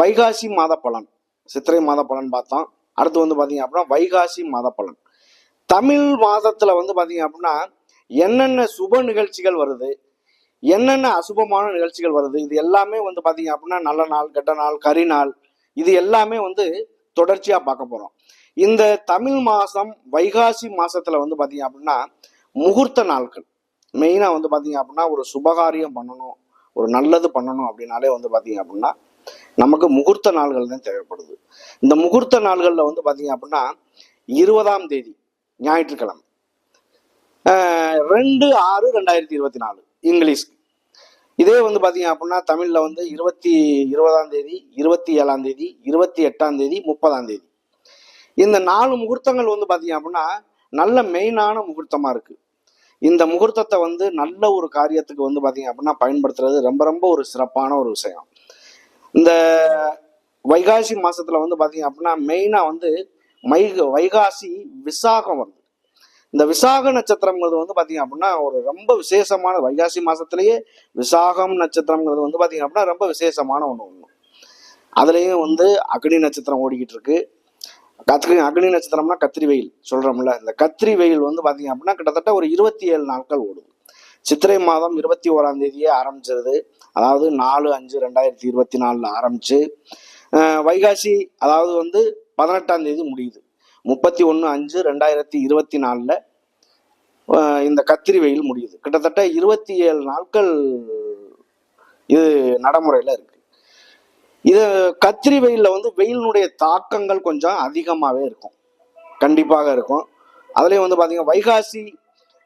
வைகாசி மாத பலன். சித்திரை மாத பலன் பார்த்தோம் அடுத்து வந்து பார்த்தீங்க அப்படின்னா வைகாசி மாத பலன். தமிழ் மாதத்துல வந்து பார்த்தீங்க அப்படின்னா என்னென்ன சுப நிகழ்ச்சிகள் வருது என்னென்ன அசுபமான நிகழ்ச்சிகள் வருது இது எல்லாமே வந்து பார்த்தீங்க அப்படின்னா நல்ல நாள் கெட்ட நாள் கரி நாள் இது எல்லாமே வந்து தொடர்ச்சியா பார்க்க போறோம். இந்த தமிழ் மாதம் வைகாசி மாசத்துல வந்து பார்த்தீங்க அப்படின்னா முகூர்த்த நாட்கள். மெயினாக வந்து பார்த்தீங்க அப்படின்னா ஒரு சுபகாரியம் பண்ணணும் ஒரு நல்லது பண்ணணும் அப்படின்னாலே வந்து பார்த்தீங்க அப்படின்னா நமக்கு முகூர்த்த நாள்கள் தான் தேவைப்படுது. இந்த முகூர்த்த நாள்களில் வந்து பார்த்தீங்க அப்படின்னா இருபதாம் தேதி ஞாயிற்றுக்கிழமை. ஆஹ் ரெண்டு ஆறு ரெண்டாயிரத்தி இருபத்தி நாலு இங்கிலீஷ். இதே வந்து பார்த்தீங்க அப்படின்னா தமிழில் வந்து இருபத்தி இருபதாம் தேதி இருபத்தி ஏழாம் தேதி இருபத்தி எட்டாம் தேதி முப்பதாம் தேதி. இந்த நாலு முகூர்த்தங்கள் வந்து பார்த்தீங்க அப்படின்னா நல்ல மெயினான முகூர்த்தமாக இருக்கு. இந்த முகூர்த்தத்தை வந்து நல்ல ஒரு காரியத்துக்கு வந்து பார்த்தீங்க அப்படின்னா பயன்படுத்துறது ரொம்ப ரொம்ப ஒரு சிறப்பான ஒரு விஷயம். இந்த வைகாசி மாசத்துல வந்து பார்த்தீங்க அப்படின்னா மெயினாக வந்து மை வைகாசி விசாகம் வருது. இந்த விசாக நட்சத்திரங்கிறது வந்து பார்த்தீங்க அப்படின்னா ஒரு ரொம்ப விசேஷமான வைகாசி மாசத்திலேயே விசாகம் நட்சத்திரங்கிறது வந்து பார்த்தீங்க அப்படின்னா ரொம்ப விசேஷமான ஒன்று ஒன்று அதுலேயும் வந்து அக்னி நட்சத்திரம் ஓடிக்கிட்டு இருக்கு. கத்திரி அக்னி நட்சத்திரம்னா கத்திரி வெயில் சொல்றோம்ல. இந்த கத்திரி வெயில் வந்து பார்த்தீங்க அப்படின்னா கிட்டத்தட்ட ஒரு இருபத்தி ஏழு நாட்கள் ஓடும் சித்திரை மாதம் இருபத்தி ஓராம் தேதியே ஆரம்பிச்சிருது. அதாவது நாலு அஞ்சு ரெண்டாயிரத்தி இருபத்தி நாலில் ஆரம்பிச்சு வைகாசி அதாவது வந்து பதினெட்டாம் தேதி முடியுது. முப்பத்தி ஒன்று அஞ்சு ரெண்டாயிரத்தி இருபத்தி நாலில் இந்த கத்திரி வெயில் முடியுது. கிட்டத்தட்ட இருபத்தி ஏழு நாட்கள் இது நடைமுறையில் இருக்கு. இது கத்திரி வெயிலில் வந்து வெயிலினுடைய தாக்கங்கள் கொஞ்சம் அதிகமாகவே இருக்கும். கண்டிப்பாக இருக்கும். அதுலேயும் வந்து பார்த்தீங்கன்னா வைகாசி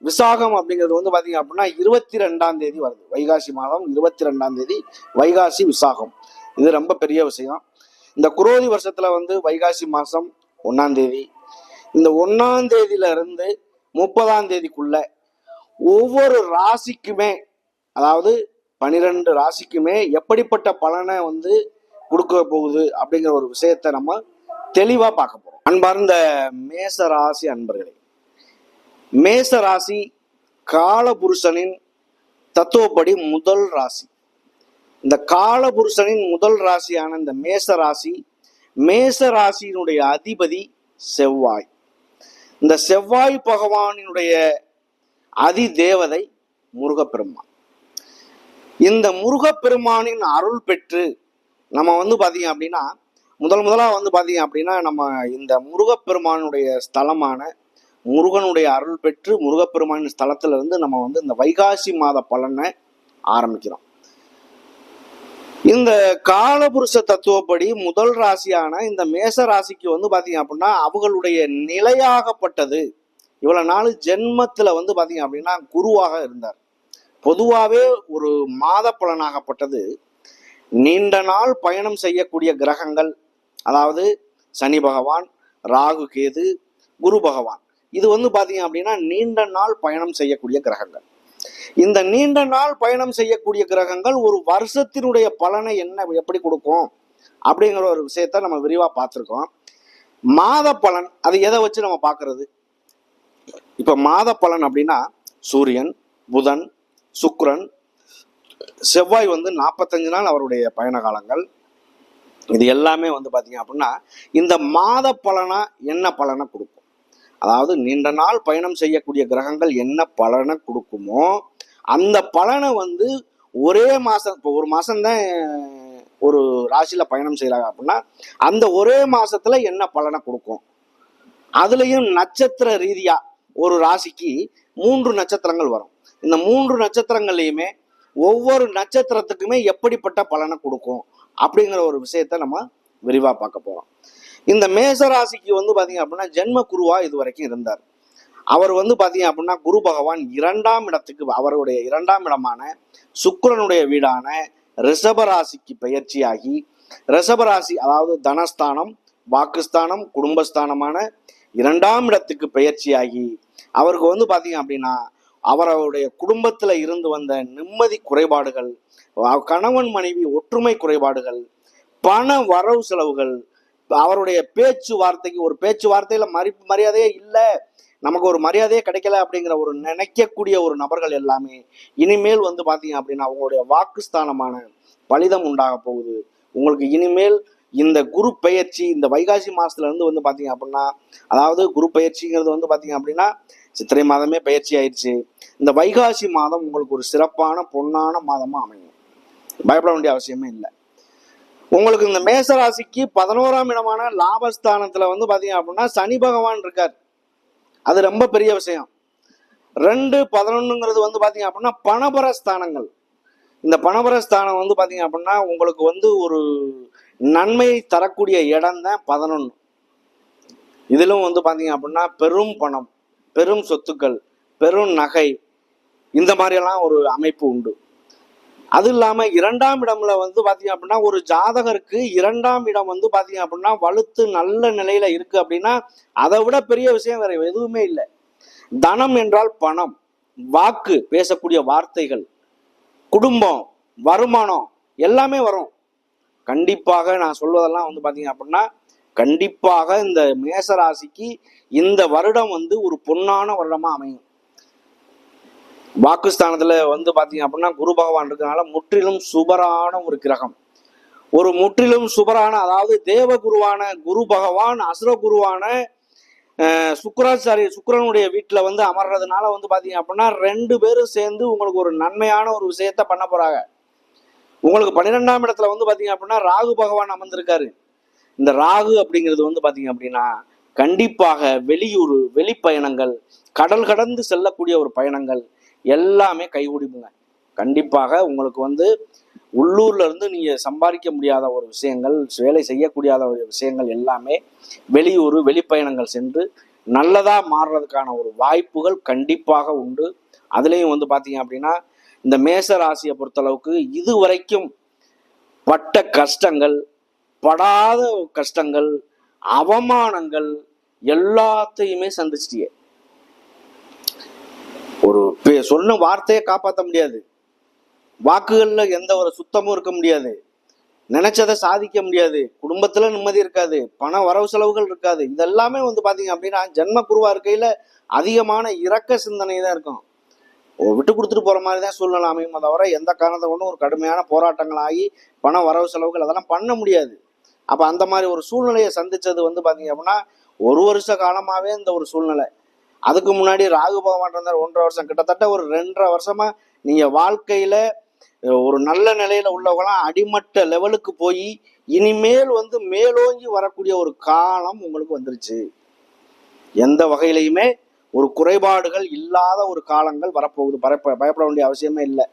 விசாகம் அப்படிங்கிறது வந்து பார்த்தீங்க அப்படின்னா இருபத்தி ரெண்டாம் தேதி வருது. வைகாசி மாதம் இருபத்தி ரெண்டாம் தேதி வைகாசி விசாகம். இது ரொம்ப பெரிய விஷயம். இந்த குரோதி வருஷத்துல வந்து வைகாசி மாதம் ஒன்றாம் தேதி. இந்த ஒன்றாம் தேதியில இருந்து முப்பதாம் தேதிக்குள்ள ஒவ்வொரு ராசிக்குமே அதாவது பனிரெண்டு ராசிக்குமே எப்படிப்பட்ட பலனை வந்து கொடுக்க போகுது அப்படிங்கிற ஒரு விஷயத்தை நம்ம தெளிவா பார்க்க போறோம். அன்பார்ந்த மேச ராசி அன்பர்களே மேச ராசி காலபுருஷனின் தத்துவப்படி முதல் ராசி. இந்த காலபுருஷனின் முதல் ராசியான இந்த மேச ராசி மேச ராசியினுடைய அதிபதி செவ்வாய். இந்த செவ்வாய் பகவானினுடைய அதி தேவதை முருகப்பெருமான். இந்த முருகப்பெருமானின் அருள் பெற்று நம்ம வந்து பார்த்தீங்க அப்படின்னா முதல் முதலாக வந்து பார்த்தீங்க அப்படின்னா நம்ம இந்த முருகப்பெருமானுடைய ஸ்தலமான முருகனுடைய அருள் பெற்று முருகப்பெருமானின் ஸ்தலத்துல இருந்து நம்ம வந்து இந்த வைகாசி மாத பலனை ஆரம்பிக்கிறோம். இந்த காலபுருஷ தத்துவப்படி முதல் ராசியான இந்த மேச ராசிக்கு வந்து பாத்தீங்க அப்படின்னா அவங்களுடைய நிலையாகப்பட்டது. இவ்வளவு நாள் ஜென்மத்துல வந்து பாத்தீங்க அப்படின்னா குருவாக இருந்தார். பொதுவாகவே ஒரு மாத பலனாகப்பட்டது. நீண்ட நாள் பயணம் செய்யக்கூடிய கிரகங்கள் அதாவது சனி பகவான் ராகு கேது குரு பகவான். இது வந்து பார்த்தீங்க அப்படின்னா நீண்ட நாள் பயணம் செய்யக்கூடிய கிரகங்கள். இந்த நீண்ட நாள் பயணம் செய்யக்கூடிய கிரகங்கள் ஒரு வருஷத்தினுடைய பலனை என்ன எப்படி கொடுக்கும் அப்படிங்கிற ஒரு விஷயத்த நம்ம விரிவாக பார்த்துருக்கோம். மாத பலன் அது எதை வச்சு நம்ம பார்க்கறது? இப்ப மாத பலன் அப்படின்னா சூரியன் புதன் சுக்ரன் செவ்வாய் வந்து நாற்பத்தஞ்சு நாள் அவருடைய பயண காலங்கள். இது எல்லாமே வந்து பார்த்தீங்க அப்படின்னா இந்த மாத பலனா என்ன பலனை கொடுக்கும்? அதாவது நீண்ட நாள் பயணம் செய்யக்கூடிய கிரகங்கள் என்ன பலனை கொடுக்குமோ அந்த பலனை வந்து ஒரே மாதம் இப்போ ஒரு மாதம்தான் ஒரு ராசியில் பயணம் செய்கிறாங்க அப்படின்னா அந்த ஒரே மாதத்தில் என்ன பலனை கொடுக்கும்? அதுலேயும் நட்சத்திர ரீதியாக ஒரு ராசிக்கு மூன்று நட்சத்திரங்கள் வரும். இந்த மூன்று நட்சத்திரங்கள்லையுமே ஒவ்வொரு நட்சத்திரத்துக்குமே எப்படிப்பட்ட பலனை கொடுக்கும் அப்படிங்கிற ஒரு விஷயத்த நம்ம விரிவாக பார்க்க போகிறோம் இந்த மேச ராசிக்கு வந்து பாத்தீங்க அப்படின்னா ஜென்ம குருவா இது வரைக்கும் இருந்தார். அவர் வந்து பாத்தீங்க அப்படின்னா குரு பகவான் இரண்டாம் இடத்துக்கு அவருடைய இரண்டாம் இடமான சுக்கரனுடைய வீடான ரிஷபராசிக்கு பெயர்ச்சியாகி ரிஷபராசி அதாவது தனஸ்தானம் வாக்குஸ்தானம் குடும்பஸ்தானமான இரண்டாம் இடத்துக்கு பெயர்ச்சியாகி அவருக்கு வந்து பாத்தீங்க அப்படின்னா அவருடைய குடும்பத்துல இருந்து வந்த நிம்மதி குறைபாடுகள் கணவன் மனைவி ஒற்றுமை குறைபாடுகள் பண வரவு செலவுகள் அவருடைய பேச்சுவார்த்தைக்கு ஒரு பேச்சுவார்த்தையில மரி மரியாதையே இல்லை. நமக்கு ஒரு மரியாதையே கிடைக்கல அப்படிங்கிற ஒரு நினைக்கக்கூடிய ஒரு நபர்கள் எல்லாமே இனிமேல் வந்து பாத்தீங்க அப்படின்னா அவங்களுடைய வாக்குஸ்தானமான பலிதம் உண்டாக போகுது. உங்களுக்கு இனிமேல் இந்த குரு பெயர்ச்சி இந்த வைகாசி மாசத்துல இருந்து வந்து பாத்தீங்க அப்படின்னா அதாவது குரு பெயர்ச்சிங்கிறது வந்து பாத்தீங்க அப்படின்னா சித்திரை மாதமே பயிற்சி ஆயிடுச்சு. இந்த வைகாசி மாதம் உங்களுக்கு ஒரு சிறப்பான பொன்னான மாதமா அமையும். பயப்பட வேண்டிய அவசியமே இல்லை. உங்களுக்கு இந்த மேசராசிக்கு பதினோராம் இடமான லாபஸ்தானத்தில் வந்து பார்த்தீங்க அப்படின்னா சனி பகவான் இருக்கார். அது ரொம்ப பெரிய விஷயம். ரெண்டு பதினொன்றுங்கிறது வந்து பார்த்தீங்க அப்படின்னா பணபர ஸ்தானங்கள் இந்த பணபர ஸ்தானம் வந்து பார்த்தீங்க அப்படின்னா உங்களுக்கு வந்து ஒரு நன்மை தரக்கூடிய இடம் தான் பதினொன்று இதிலும் வந்து பார்த்தீங்க அப்படின்னா பெரும் பணம் பெரும் சொத்துக்கள் பெரும் நகை இந்த மாதிரியெல்லாம் ஒரு அமைப்பு உண்டு. அது இல்லாம இரண்டாம் இடம்ல வந்து பாத்தீங்க அப்படின்னா ஒரு ஜாதகருக்கு இரண்டாம் இடம் வந்து பாத்தீங்க அப்படின்னா வலுத்து நல்ல நிலையில இருக்கு அப்படின்னா அதை விட பெரிய விஷயம் வேற எதுவுமே இல்லை. தனம் என்றால் பணம் வாக்கு பேசக்கூடிய வார்த்தைகள் குடும்பம் வருமானம் எல்லாமே வரும். கண்டிப்பாக நான் சொல்வதெல்லாம் வந்து பாத்தீங்க அப்படின்னா கண்டிப்பாக இந்த மேச ராசிக்கு இந்த வருடம் வந்து ஒரு பொன்னான வருடமா அமையும். வாக்குஸ்தானத்தில் வந்து பார்த்தீங்க அப்படின்னா குரு பகவான் இருக்கிறனால முற்றிலும் சுபரான ஒரு கிரகம். ஒரு முற்றிலும் சுபரான அதாவது தேவ குருவான குரு பகவான் அசுர குருவான சுக்கராச்சாரிய சுக்கரனுடைய வீட்டில் வந்து அமர்றதுனால வந்து பார்த்தீங்க அப்படின்னா ரெண்டு பேரும் சேர்ந்து உங்களுக்கு ஒரு நன்மையான ஒரு விஷயத்த பண்ண போறாங்க. உங்களுக்கு பன்னிரெண்டாம் இடத்துல வந்து பார்த்தீங்க அப்படின்னா ராகு பகவான் அமர்ந்திருக்காரு. இந்த ராகு அப்படிங்கிறது வந்து பார்த்தீங்க அப்படின்னா கண்டிப்பாக வெளியூர் வெளிப்பயணங்கள் கடல் கடந்து செல்லக்கூடிய ஒரு பயணங்கள் எல்லாமே கைகூடிமுங்க கண்டிப்பாக உங்களுக்கு வந்து உள்ளூர்ல இருந்து நீங்க சம்பாதிக்க முடியாத ஒரு விஷயங்கள் வேலை செய்யக்கூடியாத ஒரு விஷயங்கள் எல்லாமே வெளியூர் வெளிப்பயணங்கள் சென்று நல்லதா மாறுறதுக்கான ஒரு வாய்ப்புகள் கண்டிப்பாக உண்டு. அதுலேயும் வந்து பாத்தீங்க அப்படின்னா இந்த மேச ராசியை பொறுத்தளவுக்கு இதுவரைக்கும் பட்ட கஷ்டங்கள் படாத கஷ்டங்கள் அவமானங்கள் எல்லாத்தையுமே சந்திச்சிட்டியே. ஒரு சொன்ன வார்த்தையை காப்பாற்ற முடியாது. வாக்குகளில் எந்த ஒரு சுத்தமும் இருக்க முடியாது. நினைச்சதை சாதிக்க முடியாது. குடும்பத்துல நிம்மதி இருக்காது. பண வரவு செலவுகள் இருக்காது. இதெல்லாமே வந்து பாத்தீங்க அப்படின்னா ஜென்ம குருவா இருக்கையில அதிகமான இரக்க சிந்தனை தான் இருக்கும். விட்டு கொடுத்துட்டு போற மாதிரி தான் சூழ்நிலை அமையுமே தவிர எந்த காரணத்தை கொண்டும் ஒரு கடுமையான போராட்டங்கள் ஆகி பண வரவு செலவுகள் அதெல்லாம் பண்ண முடியாது. அப்ப அந்த மாதிரி ஒரு சூழ்நிலையை சந்திச்சது வந்து பாத்தீங்க அப்படின்னா ஒரு வருஷ காலமாவே இந்த ஒரு சூழ்நிலை. அதுக்கு முன்னாடி ராகு பகவான் இருந்தார் ஒன்றரை வருஷம். கிட்டத்தட்ட ஒரு ரெண்டரை வருஷமா நீங்க வாழ்க்கையில ஒரு நல்ல நிலையில உள்ளவங்களாம் அடிமட்ட லெவலுக்கு போய் இனிமேல் வந்து மேலோங்கி வரக்கூடிய ஒரு காலம் உங்களுக்கு வந்துருச்சு. எந்த வகையிலையுமே ஒரு குறைபாடுகள் இல்லாத ஒரு காலங்கள் வரப்போகுது. பரப்ப பயப்பட வேண்டிய அவசியமே இல்லை.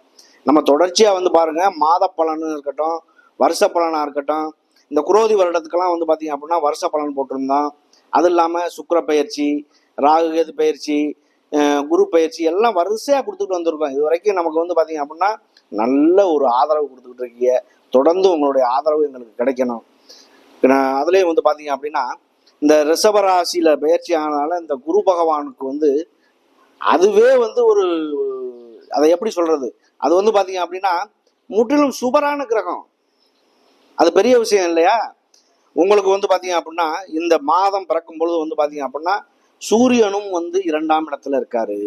நம்ம தொடர்ச்சியா வந்து பாருங்க மாத பலன்னு இருக்கட்டும் வருஷ பலனா இருக்கட்டும் இந்த குரோதி வருடத்துக்கெல்லாம் வந்து பாத்தீங்க அப்படின்னா வருஷ பலன் போட்டிருந்தோம் அது இல்லாம சுக்கிர பயிற்சி ராகு கேது பயிற்சி குரு பயிற்சி எல்லாம் வரிசையாக கொடுத்துட்டு வந்திருக்கோம். இது வரைக்கும் நமக்கு வந்து பார்த்தீங்க அப்படின்னா நல்ல ஒரு ஆதரவு கொடுத்துக்கிட்டு இருக்கீங்க. தொடர்ந்து உங்களுடைய ஆதரவு எங்களுக்கு கிடைக்கணும். நான் வந்து பார்த்தீங்க அப்படின்னா இந்த ரிஷபராசியில் பயிற்சி ஆனதால இந்த குரு பகவானுக்கு வந்து அதுவே வந்து ஒரு அதை எப்படி சொல்றது? அது வந்து பார்த்தீங்க அப்படின்னா முற்றிலும் சூப்பரான கிரகம். அது பெரிய விஷயம் இல்லையா? உங்களுக்கு வந்து பார்த்தீங்க அப்படின்னா இந்த மாதம் பிறக்கும் பொழுது வந்து பார்த்தீங்க அப்படின்னா சூரியனும் வந்து இரண்டாம் இடத்துல இருக்காரு.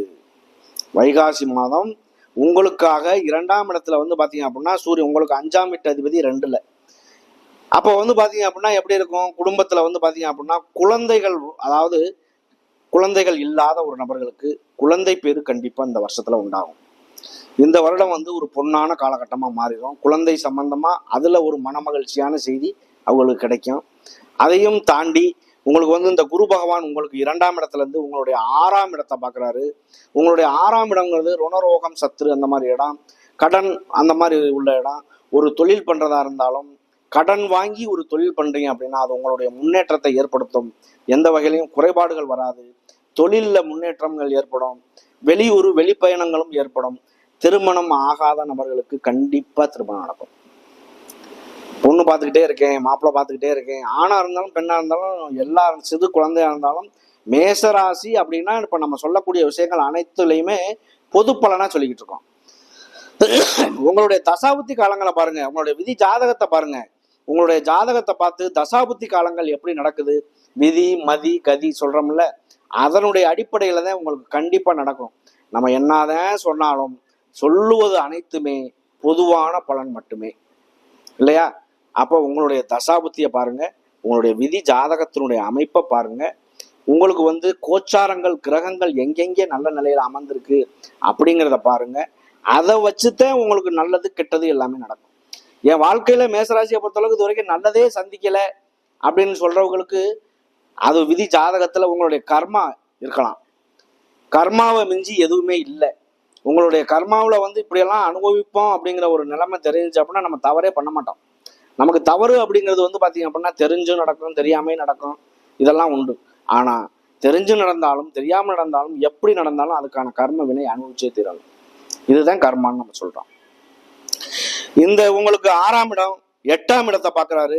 வைகாசி மாதம் உங்களுக்காக இரண்டாம் இடத்துல வந்து பாத்தீங்க அப்படின்னா சூரியன் உங்களுக்கு அஞ்சாம் வீட்டு அதிபதி ரெண்டுல. அப்போ வந்து பாத்தீங்க அப்படின்னா எப்படி இருக்கும்? குடும்பத்துல வந்து பாத்தீங்க அப்படின்னா குழந்தைகள் அதாவது குழந்தைகள் இல்லாத ஒரு நபர்களுக்கு குழந்தை பேரு கண்டிப்பா இந்த வருஷத்துல உண்டாகும். இந்த வருடம் வந்து ஒரு பொன்னான காலகட்டமா மாறிடும். குழந்தை சம்பந்தமா அதுல ஒரு மனமகிழ்ச்சியான செய்தி அவங்களுக்கு கிடைக்கும். அதையும் தாண்டி உங்களுக்கு வந்து இந்த குரு பகவான் உங்களுக்கு இரண்டாம் இடத்துல இருந்து உங்களுடைய ஆறாம் இடத்தை பார்க்குறாரு. உங்களுடைய ஆறாம் இடங்கிறது ருணரோகம் சத்ரு அந்த மாதிரி இடம் கடன் அந்த மாதிரி உள்ள இடம். ஒரு தொழில் பண்றதா இருந்தாலும் கடன் வாங்கி ஒரு தொழில் பண்றீங்க அப்படின்னா அது உங்களுடைய முன்னேற்றத்தை ஏற்படுத்தும். எந்த வகையிலையும் குறைபாடுகள் வராது. தொழிலில் முன்னேற்றங்கள் ஏற்படும். வெளியூர் வெளிப்பயணங்களும் ஏற்படும். திருமணம் ஆகாத நபர்களுக்கு கண்டிப்பாக திருமணம் நடக்கும். பொண்ணு பார்த்துக்கிட்டே இருக்கேன் மாப்பிள்ளை பார்த்துக்கிட்டே இருக்கேன். ஆணாக இருந்தாலும் பெண்ணாக இருந்தாலும் எல்லா சிறு குழந்தையாக இருந்தாலும் மேசராசி அப்படின்னா இப்போ நம்ம சொல்லக்கூடிய விஷயங்கள் அனைத்துலேயுமே பொது பலனாக சொல்லிக்கிட்டு இருக்கோம். உங்களுடைய தசாபுத்தி காலங்களை பாருங்க. உங்களுடைய விதி ஜாதகத்தை பாருங்க. உங்களுடைய ஜாதகத்தை பார்த்து தசாபுத்தி காலங்கள் எப்படி நடக்குது? விதி மதி கதி சொல்கிறோம்ல அதனுடைய அடிப்படையில் தான் உங்களுக்கு கண்டிப்பாக நடக்கும். நம்ம என்னதான் சொன்னாலும் சொல்லுவது அனைத்துமே பொதுவான பலன் மட்டுமே. இல்லையா? அப்போ உங்களுடைய தசாபுத்தியை பாருங்க உங்களுடைய விதி ஜாதகத்தினுடைய அமைப்பை பாருங்க. உங்களுக்கு வந்து கோச்சாரங்கள் கிரகங்கள் எங்கெங்கே நல்ல நிலையில் அமர்ந்திருக்கு அப்படிங்கிறத பாருங்க. அதை வச்சுதான் உங்களுக்கு நல்லது கெட்டது எல்லாமே நடக்கும். என் வாழ்க்கையில மேசராசியை பொறுத்தளவுக்கு இது வரைக்கும் நல்லதே சந்திக்கல அப்படின்னு சொல்றவங்களுக்கு அது விதி ஜாதகத்துல உங்களுடைய கர்மா இருக்கலாம். கர்மாவை மிஞ்சி எதுவுமே இல்லை. உங்களுடைய கர்மாவில் வந்து இப்படியெல்லாம் அனுபவிப்போம் அப்படிங்கிற ஒரு நிலைமை தெரிஞ்சு அப்படின்னா நம்ம தவறே பண்ண மாட்டோம். நமக்கு தவறு அப்படிங்கிறது வந்து பார்த்தீங்க அப்படின்னா தெரிஞ்சும் நடக்கும் தெரியாமே நடக்கும். இதெல்லாம் உண்டு. ஆனால் தெரிஞ்சு நடந்தாலும் தெரியாமல் நடந்தாலும் எப்படி நடந்தாலும் அதுக்கான கர்ம வினை அனுபவிச்சே தீரணும் இதுதான் கர்மான்னு நம்ம சொல்கிறோம் இந்த உங்களுக்கு ஆறாம் இடம் எட்டாம் இடத்தை பார்க்குறாரு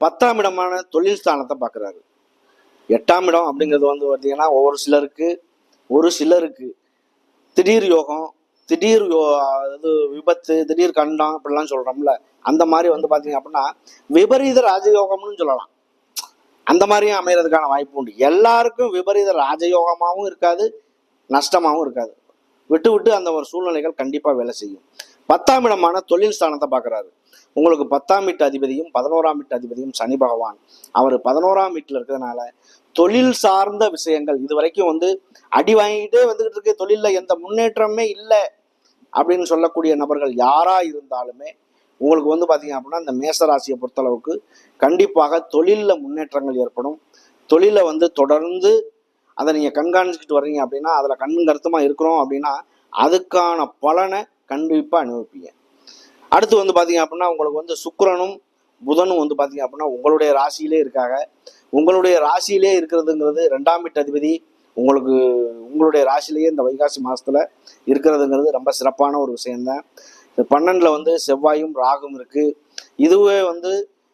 பத்தாம் இடமான தொழில் ஸ்தானத்தை பார்க்குறாரு எட்டாம் இடம் அப்படிங்கிறது வந்து பார்த்தீங்கன்னா ஒவ்வொரு சிலருக்கு ஒரு சிலருக்கு திடீர் யோகம் திடீர் யோ இது விபத்து திடீர் கண்டம் அப்படிலாம் சொல்கிறோம்ல அந்த மாதிரி வந்து பார்த்தீங்க அப்படின்னா விபரீத ராஜயோகம்னு சொல்லலாம். அந்த மாதிரியும் அமைகிறதுக்கான வாய்ப்பு உண்டு. எல்லாருக்கும் விபரீத ராஜயோகமாகவும் இருக்காது நஷ்டமாகவும் இருக்காது. விட்டு விட்டு அந்த ஒரு சூழ்நிலைகள் கண்டிப்பாக வேலை செய்யும். பத்தாம் இடமான தொழில் ஸ்தானத்தை பார்க்குறாரு உங்களுக்கு பத்தாம் வீட்டு அதிபதியும் பதினோராம் வீட்டு அதிபதியும் சனி பகவான். அவர் பதினோராம் வீட்டில் இருக்கிறதுனால தொழில் சார்ந்த விஷயங்கள் இது வரைக்கும் வந்து அடி வாங்கிட்டே வந்துகிட்டு இருக்கு. தொழிலில் எந்த முன்னேற்றமே இல்லை. அப்படின்னு சொல்லக்கூடிய நபர்கள் யாரா இருந்தாலுமே உங்களுக்கு வந்து பார்த்தீங்க அப்படின்னா இந்த மேசராசியை பொறுத்தளவுக்கு கண்டிப்பாக தொழிலில் முன்னேற்றங்கள் ஏற்படும். தொழிலை வந்து தொடர்ந்து அதை நீங்கள் கண்காணிச்சுக்கிட்டு வர்றீங்க அப்படின்னா அதில் கண்ணும் கருத்துமாக இருக்கிறோம் அப்படின்னா அதுக்கான பலனை கண்டிப்பாக அனுபவிப்பீங்க. அடுத்து வந்து பார்த்தீங்க அப்படின்னா உங்களுக்கு வந்து சுக்கரனும் புதனும் வந்து பார்த்தீங்க அப்படின்னா உங்களுடைய ராசியிலே இருக்காங்க. உங்களுடைய ராசியிலே இருக்கிறதுங்கிறது ரெண்டாம் வீட்டு அதிபதி உங்களுக்கு உங்களுடைய ராசிலேயே இந்த வைகாசி மாதத்தில் இருக்கிறதுங்கிறது ரொம்ப சிறப்பான ஒரு விஷயம்தான். பன்னெண்டில் வந்து செவ்வாயும் ராகும் இருக்குது இதுவே வந்து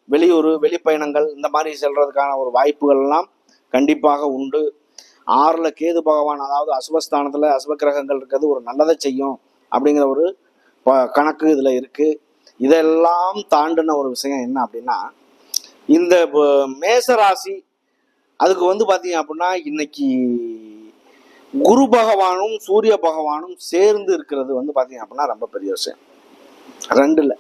வெளியூர் வெளிப்பயணங்கள் இந்த மாதிரி செல்றதுக்கான ஒரு வாய்ப்புகள்லாம் கண்டிப்பாக உண்டு. ஆறில் கேது பகவான் அதாவது அசுவஸ்தானத்தில் அசுப கிரகங்கள் இருக்கிறது ஒரு நல்லதை செய்யும் அப்படிங்கிற ஒரு ப- கணக்கு இதில் இருக்குது இதெல்லாம் தாண்டின ஒரு விஷயம் என்ன அப்படின்னா இந்த மேச ராசி அதுக்கு வந்து பார்த்தீங்க அப்படின்னா இன்னைக்கு குரு பகவானும் சூரிய பகவானும் சேர்ந்து இருக்கிறது வந்து பார்த்தீங்க அப்படின்னா ரொம்ப பெரிய விஷயம். ரெண்டுல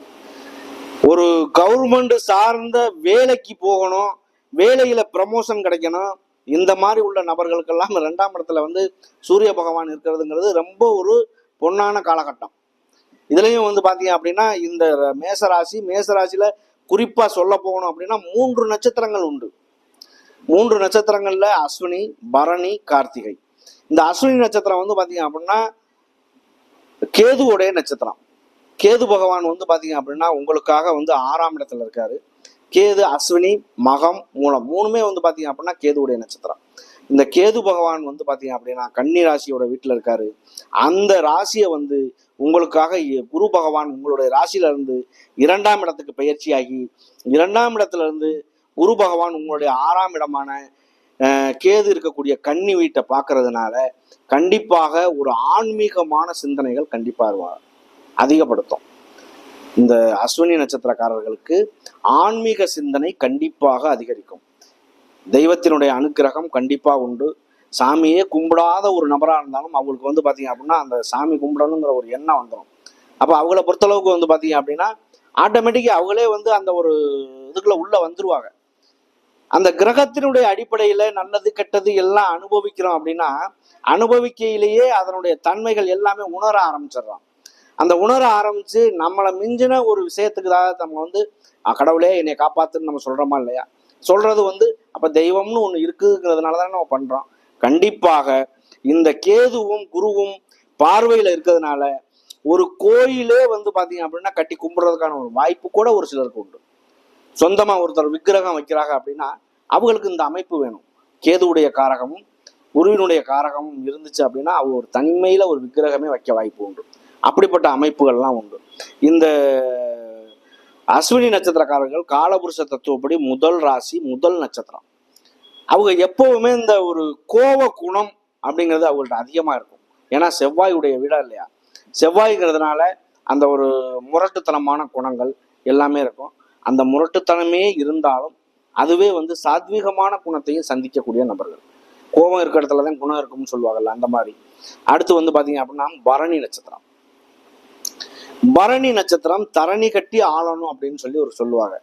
ஒரு கவர்மெண்ட் சார்ந்த வேலைக்கு போகணும் வேலையில ப்ரமோஷன் கிடைக்கணும் இந்த மாதிரி உள்ள நபர்களுக்கெல்லாம் ரெண்டாம் இடத்துல வந்து சூரிய பகவான் இருக்கிறதுங்கிறது ரொம்ப ஒரு பொன்னான காலகட்டம். இதுலயும் வந்து பார்த்தீங்க அப்படின்னா இந்த மேசராசி மேசராசியில குறிப்பா சொல்ல போகணும் அப்படின்னா மூன்று நட்சத்திரங்கள் உண்டு. மூன்று நட்சத்திரங்கள்ல அஸ்வினி பரணி கார்த்திகை. இந்த அஸ்வினி நட்சத்திரம் வந்து பாத்தீங்க அப்படின்னா கேதுவுடைய நட்சத்திரம். கேது பகவான் வந்து பாத்தீங்க அப்படின்னா உங்களுக்காக வந்து ஆறாம் இடத்துல இருக்காரு. கேது அஸ்வினி மகம் மூலம் மூணுமே வந்து பாத்தீங்க அப்படின்னா கேதுவுடைய நட்சத்திரம். இந்த கேது பகவான் வந்து பாத்தீங்க அப்படின்னா கன்னி ராசியோட வீட்டுல இருக்காரு. அந்த ராசியை வந்து உங்களுக்காக குரு பகவான் உங்களுடைய ராசியில இருந்து இரண்டாம் இடத்துக்கு பயிற்சியாகி இரண்டாம் இடத்துல இருந்து குரு பகவான் உங்களுடைய ஆறாம் இடமான கேது இருக்கக்கூடிய கன்னி வீட்டை பார்க்கறதுனால கண்டிப்பாக ஒரு ஆன்மீகமான சிந்தனைகள் கண்டிப்பாக அதிகப்படுத்தும். இந்த அஸ்வினி நட்சத்திரக்காரர்களுக்கு ஆன்மீக சிந்தனை கண்டிப்பாக அதிகரிக்கும். தெய்வத்தினுடைய அனுக்கிரகம் கண்டிப்பாக உண்டு. சாமியே கும்பிடாத ஒரு நபராக இருந்தாலும் அவங்களுக்கு வந்து பார்த்தீங்க அப்படின்னா அந்த சாமி கும்பிடணுங்கிற ஒரு எண்ணம் வந்துடும் அப்போ அவங்கள பொறுத்தளவுக்கு வந்து பார்த்தீங்க அப்படின்னா ஆட்டோமேட்டிக்காக அவங்களே வந்து அந்த ஒரு இதுக்குள்ளே உள்ளே வந்துருவாங்க. அந்த கிரகத்தினுடைய அடிப்படையில நல்லது கெட்டது எல்லாம் அனுபவிக்கிறோம் அப்படின்னா அனுபவிக்கையிலேயே அதனுடைய தன்மைகள் எல்லாமே உணர ஆரம்பிச்சிடுறோம். அந்த உணர ஆரம்பிச்சு நம்மளை மிஞ்சின ஒரு விஷயத்துக்கு தான் நம்ம வந்து கடவுளே என்னை காப்பாத்துன்னு நம்ம சொல்றோமா இல்லையா? சொல்றது வந்து அப்ப தெய்வம்னு ஒண்ணு இருக்குதுங்கிறதுனால தானே நம்ம பண்றோம். கண்டிப்பாக இந்த கேதுவும் குருவும் பார்வையில இருக்கிறதுனால ஒரு கோயிலே வந்து பாத்தீங்க அப்படின்னா கட்டி கும்பிடுறதுக்கான ஒரு வாய்ப்பு கூட ஒரு சிலருக்கு உண்டு. சொந்தமாக ஒருத்தர் விக்கிரகம் வைக்கிறாங்க அப்படின்னா அவங்களுக்கு இந்த அமைப்பு வேணும். கேதுவுடைய காரகமும் குருவினுடைய காரகமும் இருந்துச்சு அப்படின்னா அவங்க ஒரு தனிமையில் ஒரு விக்கிரகமே வைக்க வாய்ப்பு உண்டு. அப்படிப்பட்ட அமைப்புகள்லாம் உண்டு. இந்த அஸ்வினி நட்சத்திரக்காரர்கள் காலபுருஷ தத்துவப்படி முதல் ராசி முதல் நட்சத்திரம். அவங்க எப்பவுமே இந்த ஒரு கோவ குணம் அப்படிங்கிறது அவங்கள்ட்ட அதிகமாக இருக்கும். ஏன்னா செவ்வாயுடைய வீடா இல்லையா? செவ்வாய்ங்கிறதுனால அந்த ஒரு முரட்டுத்தனமான குணங்கள் எல்லாமே இருக்கும். அந்த முரட்டுத்தனமே இருந்தாலும் அதுவே வந்து சாத்வீகமான குணத்தையும் சந்திக்கக்கூடிய நபர்கள். கோபம் இருக்கிற இடத்துல தான் குணம் இருக்கும்னு சொல்லுவாங்கல்ல அந்த மாதிரி. அடுத்து வந்து பாத்தீங்க அப்படின்னா பரணி நட்சத்திரம். பரணி நட்சத்திரம் தரணி கட்டி ஆளணும் அப்படின்னு சொல்லி ஒரு சொல்லுவாங்க.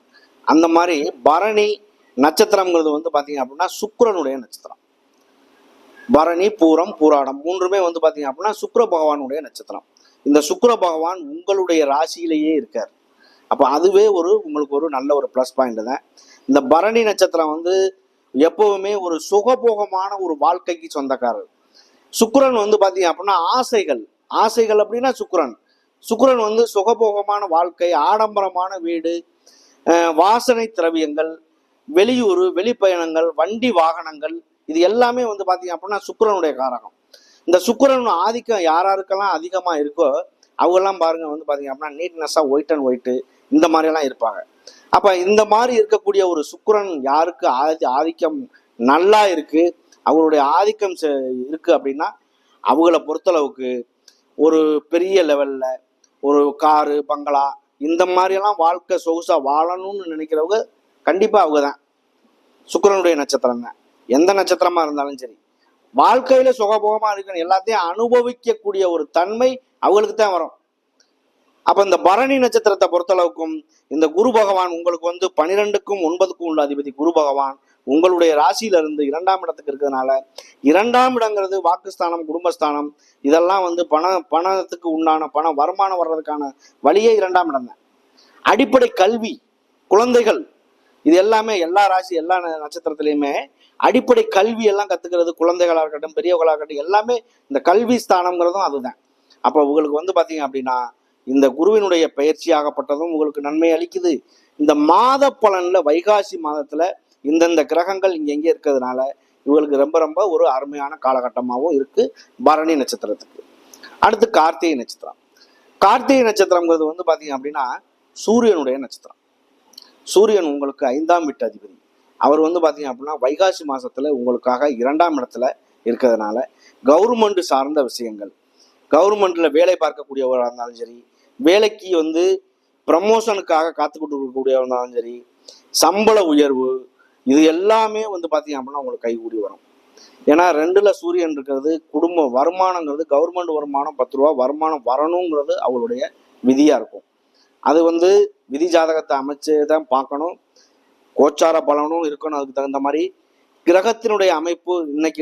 அந்த மாதிரி பரணி நட்சத்திரம்ங்கிறது வந்து பாத்தீங்க அப்படின்னா சுக்கிரனுடைய நட்சத்திரம். பரணி பூரம் பூராடம் மூன்றுமே வந்து பாத்தீங்க அப்படின்னா சுக்கர பகவானுடைய நட்சத்திரம். இந்த சுக்கர பகவான் உங்களுடைய ராசியிலேயே இருக்கார். அப்போ அதுவே ஒரு உங்களுக்கு ஒரு நல்ல ஒரு ப்ளஸ் பாயிண்ட் தான். இந்த பரணி நட்சத்திரம் வந்து எப்பவுமே ஒரு சுகபோகமான ஒரு வாழ்க்கைக்கு சொந்தக்காரர். சுக்கிரன் வந்து பார்த்தீங்க அப்படின்னா ஆசைகள். ஆசைகள் அப்படின்னா சுக்கரன். சுக்கரன் வந்து சுகபோகமான வாழ்க்கை ஆடம்பரமான வீடு வாசனை திரவியங்கள் வெளியூர் வெளிப்பயணங்கள் வண்டி வாகனங்கள் இது எல்லாமே வந்து பார்த்தீங்க அப்படின்னா சுக்கிரனுடைய காரகம். இந்த சுக்கரன் ஆதிக்கம் யார் யாருக்கெல்லாம் இருக்கோ அவங்கெல்லாம் பாருங்க வந்து பார்த்தீங்க அப்படின்னா நீட்னஸ்ஸாக ஒயிட் அண்ட் ஒயிட்டு இந்த மாதிரியெல்லாம் இருப்பாங்க. அப்ப இந்த மாதிரி இருக்கக்கூடிய ஒரு சுக்கரன் யாருக்கு ஆதி ஆதிக்கம் நல்லா இருக்கு அவருடைய ஆதிக்கம் செ- இருக்கு அப்படின்னா அவங்கள பொறுத்தளவுக்கு ஒரு பெரிய லெவல்ல ஒரு காரு பங்களா இந்த மாதிரியெல்லாம் வாழ்க்கை சொகுசா வாழணும்னு நினைக்கிறவங்க கண்டிப்பா அவங்க தான் சுக்கரனுடைய நட்சத்திரம் தான் எந்த நட்சத்திரமா இருந்தாலும் சரி. வாழ்க்கையில சுகபோகமா இருக்கணும். எல்லாத்தையும் அனுபவிக்கக்கூடிய ஒரு தன்மை அவங்களுக்கு தான் வரும். அப்போ இந்த பரணி நட்சத்திரத்தை பொறுத்தளவுக்கும் இந்த குரு பகவான் உங்களுக்கு வந்து பனிரெண்டுக்கும் ஒன்பதுக்கும் உள்ள அதிபதி குரு பகவான் உங்களுடைய ராசியில இருந்து இரண்டாம் இடத்துக்கு இருக்கிறதுனால இரண்டாம் இடங்கிறது வாக்குஸ்தானம் குடும்பஸ்தானம் இதெல்லாம் வந்து பண பணத்துக்கு உண்டான பணம் வருமானம் வர்றதுக்கான வழியே இரண்டாம் இடம் தான். அடிப்படை கல்வி குழந்தைகள் இது எல்லாமே எல்லா ராசி எல்லா ந- நட்சத்திரத்திலையுமே அடிப்படை கல்வி எல்லாம் கத்துக்கிறது குழந்தைகளாக இருக்கட்டும் பெரியவர்களாக இருக்கட்டும் எல்லாமே இந்த கல்வி ஸ்தானம்ங்கிறதும் அதுதான். அப்போ உங்களுக்கு வந்து பார்த்தீங்க அப்படின்னா இந்த குருவினுடைய பயிற்சி ஆகப்பட்டதும் உங்களுக்கு நன்மை அளிக்குது. இந்த மாத பலன்ல வைகாசி மாதத்துல இந்தந்த கிரகங்கள் இங்க எங்க இருக்கிறதுனால இவங்களுக்கு ரொம்ப ரொம்ப ஒரு அருமையான காலகட்டமாகவும் இருக்கு. பரணி நட்சத்திரத்துக்கு. அடுத்து கார்த்திகை நட்சத்திரம். கார்த்திகை நட்சத்திரம்ங்கிறது வந்து பாத்தீங்க அப்படின்னா சூரியனுடைய நட்சத்திரம். சூரியன் உங்களுக்கு ஐந்தாம் வீட்டு அதிபதி. அவர் வந்து பாத்தீங்க அப்படின்னா வைகாசி மாசத்துல உங்களுக்காக இரண்டாம் இடத்துல இருக்கிறதுனால கவர்மெண்ட் சார்ந்த விஷயங்கள். கவர்மெண்ட்ல வேலை பார்க்கக்கூடியவராக இருந்தாலும் சரி வேலைக்கு வந்து ப்ரமோஷனுக்காக காத்துக்கிட்டு இருக்கக்கூடியவராக இருந்தாலும் சரி சம்பள உயர்வு இது எல்லாமே வந்து பார்த்தீங்க அப்படின்னா உங்களுக்கு கைகூடி வரும். ஏன்னா ரெண்டுல சூரியன் இருக்கிறது குடும்ப வருமானங்கிறது கவர்மெண்ட் வருமானம் பத்து ரூபா வருமானம் வரணுங்கிறது அவங்களுடைய விதியா இருக்கும். அது வந்து விதி ஜாதகத்தை அமைச்சு தான் பார்க்கணும். கோச்சார பலனும் இருக்கணும் அதுக்கு தகுந்த மாதிரி கிரகத்தினுடைய அமைப்பு இன்னைக்கு